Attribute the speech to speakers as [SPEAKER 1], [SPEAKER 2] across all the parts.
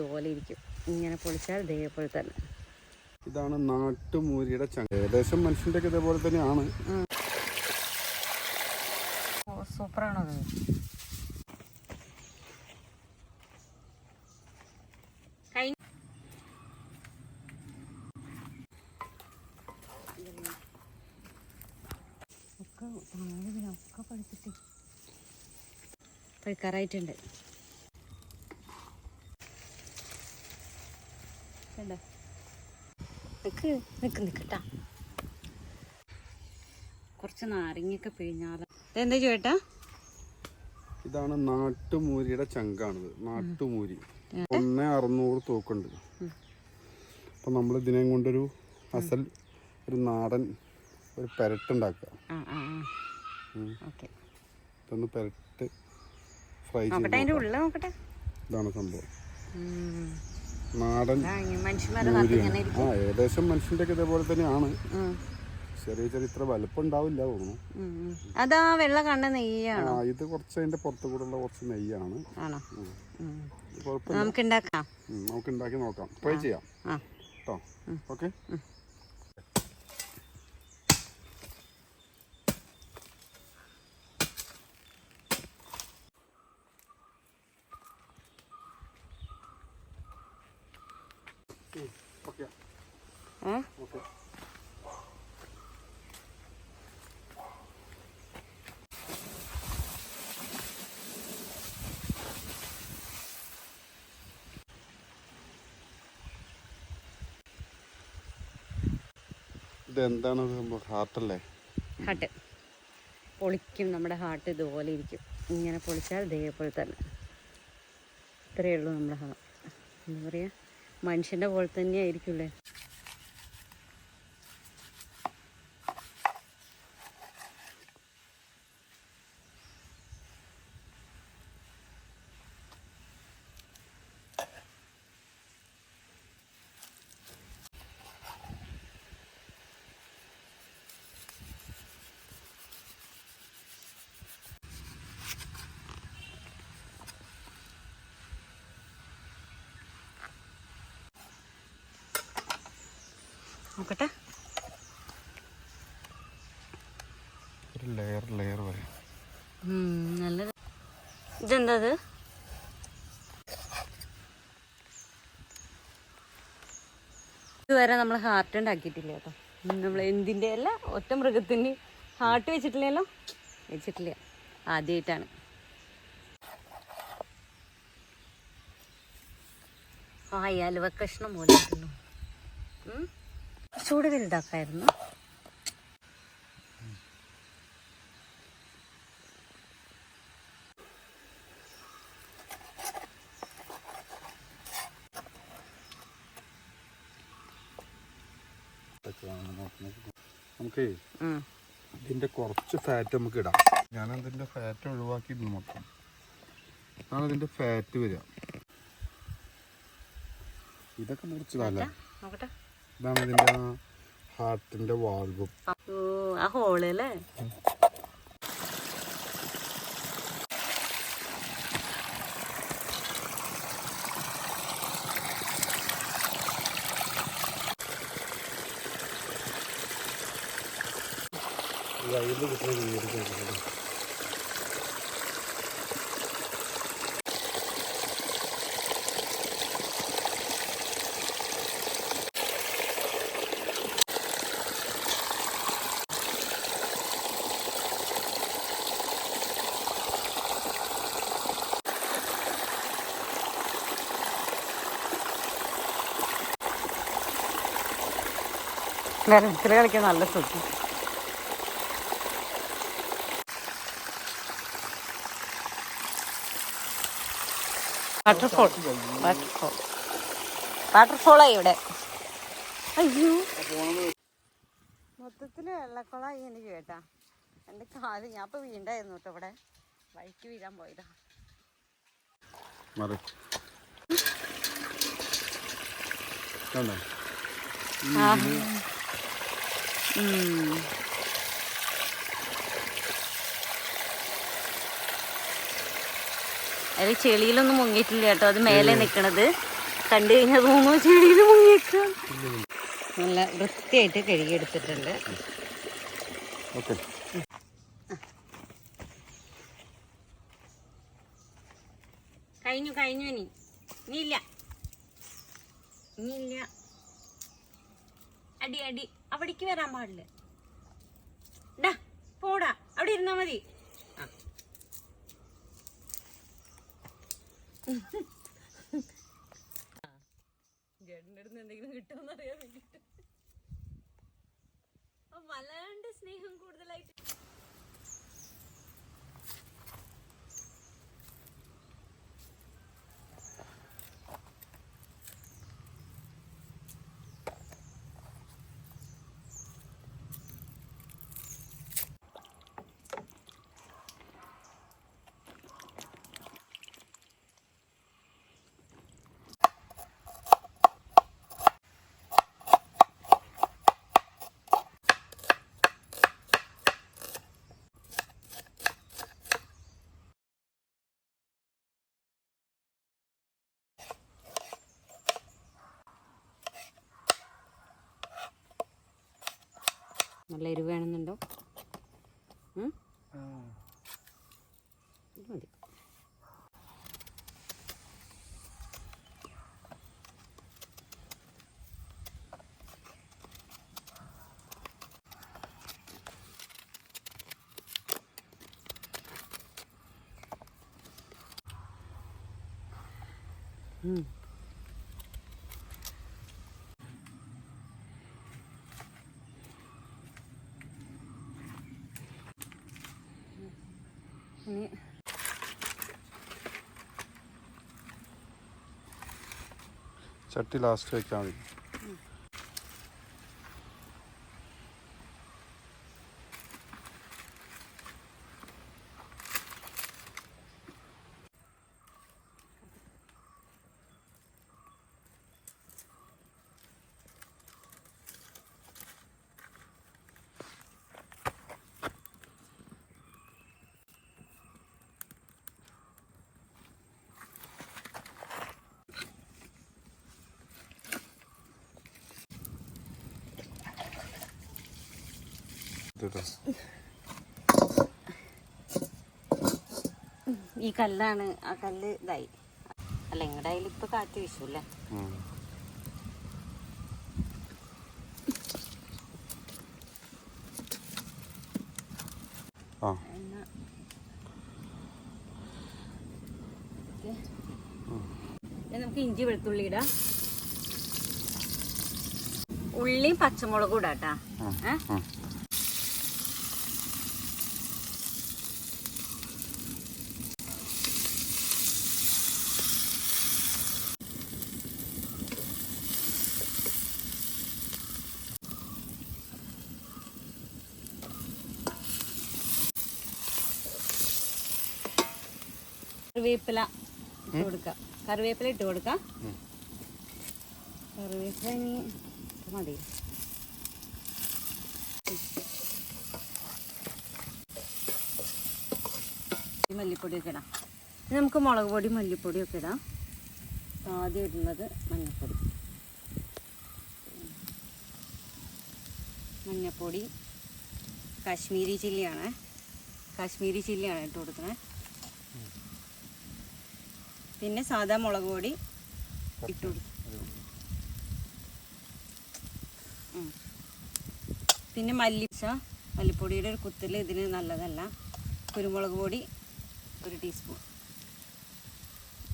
[SPEAKER 1] ഇതുപോലെ ഇരിക്കും. ഇങ്ങനെ പൊളിച്ചാൽ ഇതേപോലെ തന്നെ.
[SPEAKER 2] ഇതാണ് നാട്ടുമൂരിയുടെ ചങ്ക ഏകദേശം മനുഷ്യന്റെ ഇതേപോലെ തന്നെയാണ്.
[SPEAKER 1] സൂപ്പറാണോ അത്? ഒക്കെ ഒക്കെ പഠിച്ചിട്ട് പഴുക്കാറായിട്ടുണ്ട് കണ്ടോ? നിക്ക് നിക്ക് നിക്കട്ടാ. കുറച്ച് നാരങ്ങയൊക്കെ പിഴിഞ്ഞാലോ ഇതെന്താ ചേട്ടാ?
[SPEAKER 2] ഇതാണ് നാട്ടുമൂരിയുടെ ചങ്കാണിത്. നാട്ടുമൂരി. ഒന്ന് അറുന്നൂറ് തൂക്കുണ്ട്. അപ്പം നമ്മൾ ഇതിനെ കൊണ്ടൊരു അസൽ ഒരു നാടൻ ഒരു പെരട്ടുണ്ടാക്കുക. ഇതൊന്ന് പെരട്ട് ഫ്രൈ
[SPEAKER 1] ചെയ്യാം
[SPEAKER 2] ചെയ്ത് ഇതാണ് സംഭവം. നാടൻ ആ ഏകദേശം മനുഷ്യന്റെ ഒക്കെ ഇതേപോലെ തന്നെയാണ്. ചെറിയ ചെറിയ ഇത്ര വലുപ്പം ഉണ്ടാവില്ല തോന്നുന്നു.
[SPEAKER 1] അതാ വെള്ള കണ്ണ നെയ്യാണ്?
[SPEAKER 2] ആ ഇത് കുറച്ച് അതിന്റെ പുറത്തു കൂടെ ഉള്ള കുറച്ച് നെയ്യാണ്.
[SPEAKER 1] നമുക്ക് ഉണ്ടാക്കാം
[SPEAKER 2] നമുക്ക് ഉണ്ടാക്കി നോക്കാം. ട്രൈ ചെയ്യാം. കേട്ടോ ഓക്കെ
[SPEAKER 1] ഏ
[SPEAKER 2] ഇതെന്താണ് ഹാർട്ടല്ലേ?
[SPEAKER 1] ഹാർട്ട്. പൊളിക്കും നമ്മുടെ ഹാർട്ട് ഇതുപോലെ ഇരിക്കും. ഇങ്ങനെ പൊളിച്ചാൽ ഇതേപോലെ തന്നെ. ഇത്രയേ ഉള്ളൂ നമ്മുടെ ഹാർട്ട്. എന്താ പറയുക മനുഷ്യന്റെ പോലെ തന്നെ ആയിരിക്കില്ലേ നോക്കട്ടെ.
[SPEAKER 2] ലെയർ ലെയർ വരെ.
[SPEAKER 1] ഇത് ഇതുവരെ നമ്മൾ ഹാർട്ട് ഉണ്ടാക്കിയിട്ടില്ല കേട്ടോ. നമ്മൾ എന്തിന്റെ അല്ല ഒറ്റ മൃഗത്തിന്റെ ഹാർട്ട് വെച്ചിട്ടില്ലല്ലോ? വെച്ചിട്ടില്ല. ആദ്യമായിട്ടാണ് ആ അലുവ കഷ്ണം പോലെ ചൂട് വലുതാക്കായിരുന്നു
[SPEAKER 2] നമുക്കേ ഇതിന്റെ കുറച്ച് ഫാറ്റ് നമുക്ക് ഇടാം. ഞാൻ അതിന്റെ ഫാറ്റ് ഒഴിവാക്കിയിട്ടുണ്ട് മൊത്തം. ഞാൻ അതിന്റെ ഫാറ്റ് വരിക ഇതൊക്കെ മുറിച്ചതല്ലേ
[SPEAKER 1] നോക്കട്ടെ.
[SPEAKER 2] ഇതാണ് ഇതിന്റെ ഹാർട്ടിന്റെ വാൾവ്
[SPEAKER 1] ആ ഹോൾ അല്ലേ
[SPEAKER 2] വയലിൽ കിട്ടുന്ന
[SPEAKER 1] വെള്ളത്തിൽ കളിക്കാൻ നല്ല സുഖം. വാട്ടർഫോൾ വാട്ടർഫോൾ വാട്ടർഫോളായി ഇവിടെ. അയ്യോ. മൊത്തത്തിൽ വെള്ളക്കുളമായി എനിക്ക് കേട്ടാ. എന്റെ കാൽ ഞാൻ ഇപ്പോൾ വീണ്ടായിരുന്നു കേട്ടോ ഇവിടെ. വഴിക്ക് വീഴാൻ പോയതാ.
[SPEAKER 2] കണ്ടോ.
[SPEAKER 1] അതിൽ ചെളിയിലൊന്നും മുങ്ങിയിട്ടില്ല കേട്ടോ. അത് മേലെ നിൽക്കണത് കണ്ടു കഴിഞ്ഞാൽ തോന്നുന്നു ചെളിയിൽ മുങ്ങിയേക്കാം. നല്ല വൃത്തിയായിട്ട് കഴുകിയെടുത്തിട്ടുണ്ട്
[SPEAKER 2] ഓക്കെ.
[SPEAKER 1] കഴിഞ്ഞു കഴിഞ്ഞു ഇനി. ഇനിയില്ല. ഇനിയില്ല. അടി അടി. അവിടേക്ക് വരാൻ പാടില്ല. ഡാ പോടാ അവിടെ ഇരുന്നാ മതി. ചേട്ടന്റെ അടുത്ത് എന്തെങ്കിലും കിട്ടുമെന്ന് അറിയാൻ വേണ്ടിട്ട്. വല്ലാണ്ട് സ്നേഹം കൂടുതലായിട്ട് നല്ല എരിവ് വേണമെന്നുണ്ടോ? മതി. ഇനി.
[SPEAKER 2] ചട്ടി ലാസ്റ്റ് വെക്കാൻ മതി ഇതാ.
[SPEAKER 1] ഈ കല്ലാണ് ആ കല്ല് ഇതായി. അല്ല നിങ്ങളുടെ അതിൽ ഇപ്പൊ കാറ്റ് വീശൂല്ലേ നമുക്ക് ഇഞ്ചി വെളുത്തുള്ളി ഇടാം. ഉള്ളിയും പച്ചമുളകും ഇടാട്ടാ കേട്ടാ. കറിവേപ്പില ഇട്ട് കൊടുക്കാം. കറിവേപ്പില ഇട്ട് കൊടുക്കാം. കറിവേപ്പില ഇനി മതി. മല്ലിപ്പൊടിയൊക്കെ ഇടാം. നമുക്ക് മുളക് പൊടി മല്ലിപ്പൊടിയൊക്കെ ഇടാം. ആദ്യം ഇടുന്നത് മഞ്ഞൾപ്പൊടി മഞ്ഞൾപ്പൊടി കാശ്മീരി ചില്ലിയാണ്. കാശ്മീരി ചില്ലിയാണ് ഇട്ട് കൊടുക്കുന്നത്. പിന്നെ സാധാ മുളക് പൊടി ഇട്ടു. പിന്നെ മല്ലിച്ച മല്ലിപ്പൊടിയുടെ ഒരു കുത്തൽ ഇതിന് നല്ലതല്ല. കുരുമുളക് പൊടി ഒരു ടീസ്പൂൺ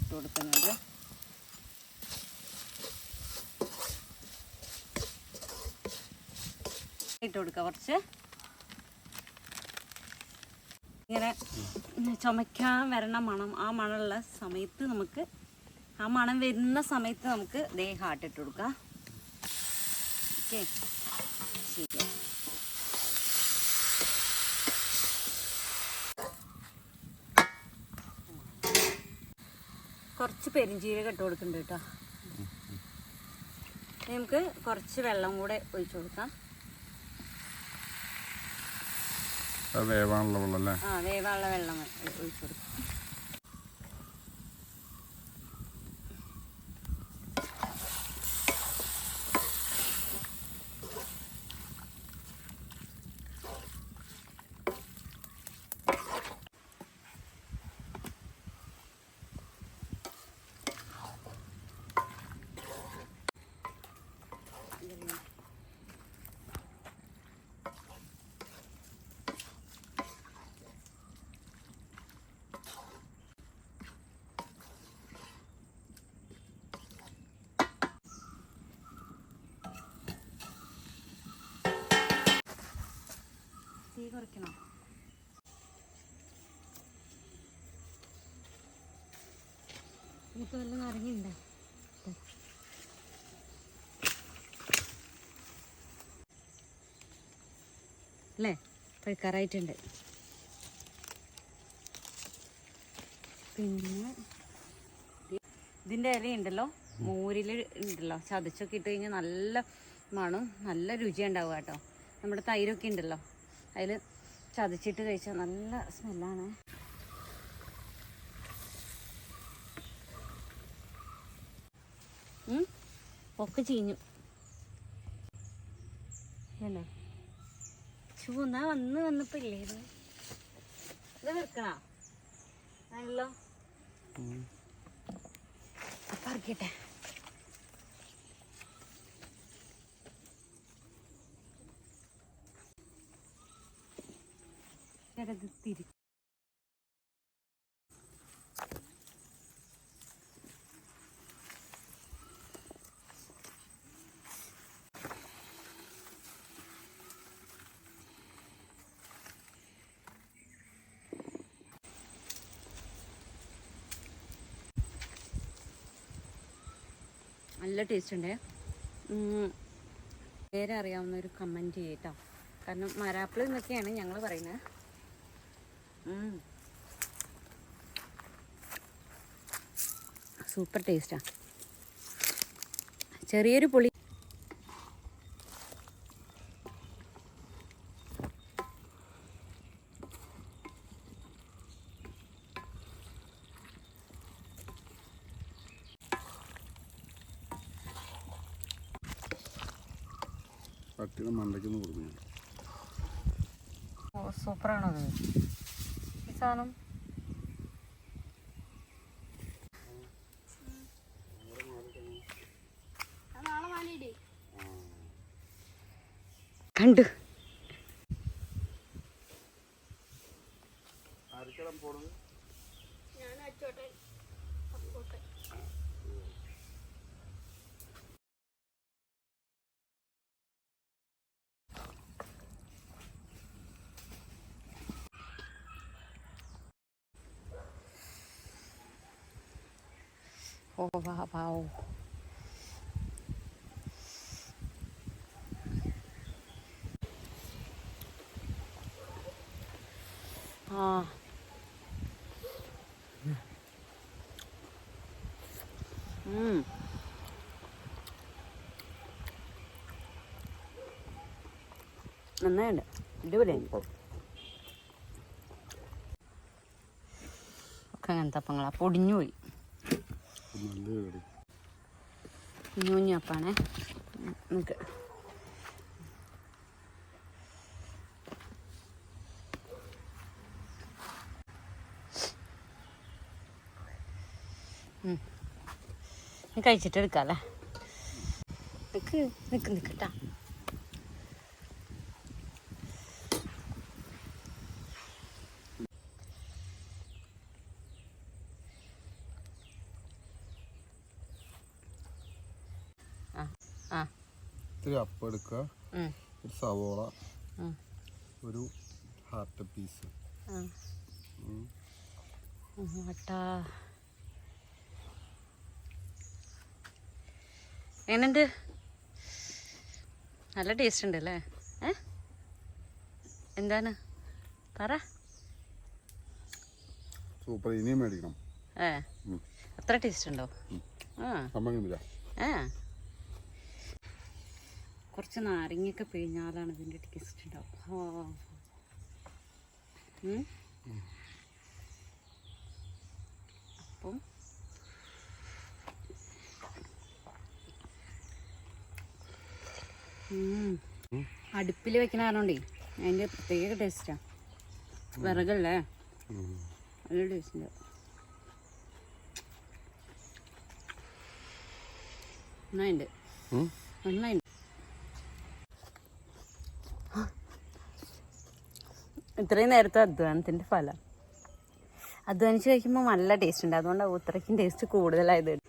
[SPEAKER 1] ഇട്ട് കൊടുക്കുന്നുണ്ട്. ഇട്ട് കൊടുക്കുക കുറച്ച് ഇങ്ങനെ ചുമക്കാൻ വരണ മണം ആ മണമുള്ള സമയത്ത് നമുക്ക് ആ മണം വരുന്ന സമയത്ത് നമുക്ക് ദേ ഹാർട്ട് ഇട്ട് കൊടുക്കാം. ഓക്കെ? ശരി. കുറച്ച് പെരിഞ്ചീരകം ഇട്ട് കൊടുക്കുന്നുണ്ട് കേട്ടോ. നമുക്ക് കുറച്ച് വെള്ളം കൂടെ ഒഴിച്ചു കൊടുക്കാം
[SPEAKER 2] അത് വേവാനുള്ള വെള്ളം അല്ലേ?
[SPEAKER 1] വേവാനുള്ള വെള്ളം ഒഴിച്ചു കൊടുക്കാം. കുറയ്ക്കണം എനിക്ക് വല്ല നിറഞ്ഞുണ്ടോ അല്ലേ? പഴുക്കാറായിട്ടുണ്ട്. പിന്നെ ഇതിന്റെ ഇല ഉണ്ടല്ലോ മോരിൽ ഉണ്ടല്ലോ. ചതച്ചൊക്കെ ഇട്ട് കഴിഞ്ഞാൽ നല്ല മണം നല്ല രുചി കേട്ടോ. നമ്മുടെ തൈരൊക്കെ ഉണ്ടല്ലോ. അതിൽ ചതച്ചിട്ട് കഴിച്ചാൽ നല്ല സ്മെല്ലാണ്? ഒക്കെ ചീഞ്ഞു. അല്ലേ ചൂന്നാ വന്ന് വന്നപ്പോ ഇല്ലേ ഇത്? വെക്കണോ വെക്കണ? ആണല്ലോ? അപ്പൊ ഇറക്കിട്ടെ ചേട്ടാ ഇത് തിരി നല്ല ടേസ്റ്റ് ഉണ്ട് പേര് അറിയാവുന്ന ഒരു കമന്റ് ചെയ്യട്ടോ കാരണം മരാപ്പിൾ എന്നൊക്കെയാണ് ഞങ്ങൾ പറയുന്നത്. സൂപ്പർ ടേസ്റ്റാണ് ചെറിയൊരു പുളി കണ്ടു.
[SPEAKER 2] ആർക്കെല്ലാം പോണത്
[SPEAKER 1] നന്നായിട്ടുണ്ട് അടിപൊളിയാണ് ഒക്കെ അങ്ങനത്തെ അപ്പങ്ങളാ. പൊടിഞ്ഞു പോയി. കുഞ്ഞുഞ്ഞപ്പാണേ നമുക്ക് കഴിച്ചിട്ട് എടുക്കാം അല്ലേ നിൽക്ക് നിൽക്ക് ആ ആ
[SPEAKER 2] ഇത്തിരി അപ്പം എടുക്കുക. ഒരു സവോള. ഒരു ഹാർട്ട് പീസ്.
[SPEAKER 1] എങ്ങനെന്ത് നല്ല ടേസ്റ്റ് ഉണ്ട് അല്ലേ? ഏ? എന്താണ്? പറ.
[SPEAKER 2] സൂപ്പർ ഇനിയും മേടിക്കണം.
[SPEAKER 1] ഏ. അത്ര ടേസ്റ്റ് ഉണ്ടോ? ആ. ഏ കുറച്ച് നാരങ്ങയൊക്കെ പിഴിഞ്ഞാലാണ് ഇതിന്റെ ടേസ്റ്റ് ഉണ്ടാവും. അപ്പം അടുപ്പിൽ വെക്കണ കാരണോണ്ടേ അതിന്റെ പ്രത്യേക ടേസ്റ്റാ വിറകല്ലേ? നല്ല ടേസ്റ്റ് ഉണ്ട്. നന്നായിട്ടുണ്ട് നന്നായിട്ടുണ്ട് ഇത്രയും നേരത്തെ അധ്വാനത്തിന്റെ ഫലം. അധ്വാനിച്ച് കഴിക്കുമ്പോൾ നല്ല ടേസ്റ്റ് ഉണ്ട്. അതുകൊണ്ട് ഇത്രയ്ക്കും ടേസ്റ്റ് കൂടുതലായത്.